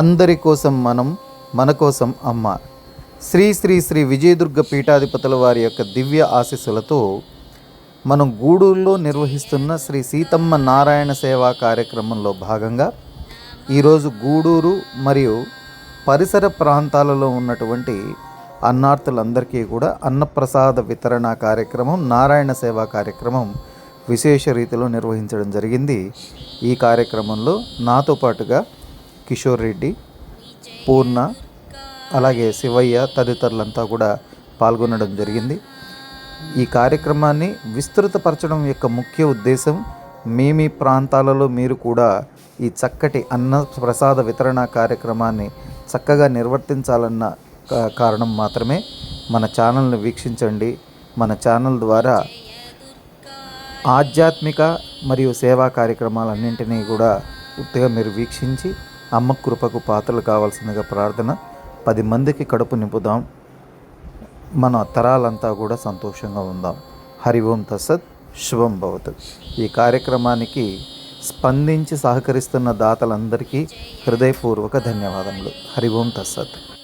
అందరి కోసం మనం మన కోసం అమ్మ. శ్రీ శ్రీ శ్రీ విజయదుర్గ పీఠాధిపతుల వారి యొక్క దివ్య ఆశీస్సులతో మనం గూడూరులో నిర్వహిస్తున్న శ్రీ సీతమ్మ నారాయణ సేవా కార్యక్రమంలో భాగంగా ఈరోజు గూడూరు మరియు పరిసర ప్రాంతాలలో ఉన్నటువంటి అన్నార్థులందరికీ కూడా అన్నప్రసాద వితరణ కార్యక్రమం నారాయణ సేవా కార్యక్రమం విశేష రీతిలో నిర్వహించడం జరిగింది. ఈ కార్యక్రమంలో నాతో పాటుగా కిషోర్ రెడ్డి పూర్ణ అలాగే శివయ్య తదితరులంతా కూడా పాల్గొనడం జరిగింది. ఈ కార్యక్రమాన్ని విస్తృతపరచడం యొక్క ముఖ్య ఉద్దేశం మీ మీ ప్రాంతాలలో మీరు కూడా ఈ చక్కటి అన్న ప్రసాద వితరణ కార్యక్రమాన్ని చక్కగా నిర్వర్తించాలన్న కారణం మాత్రమే. మన ఛానల్ని వీక్షించండి. మన ఛానల్ ద్వారా ఆధ్యాత్మిక మరియు సేవా కార్యక్రమాలన్నింటినీ కూడా పూర్తిగా మీరు వీక్షించి అమ్మ కృపకు పాత్రలు కావాల్సిందిగా ప్రార్థన. పది మందికి కడుపు నింపుదాం. మన తరాలంతా కూడా సంతోషంగా ఉందాం. హరి ఓం తసత్ శుభం భవతు. ఈ కార్యక్రమానికి స్పందించి సహకరిస్తున్న దాతలందరికీ హృదయపూర్వక ధన్యవాదములు. హరి ఓం తస్సత్.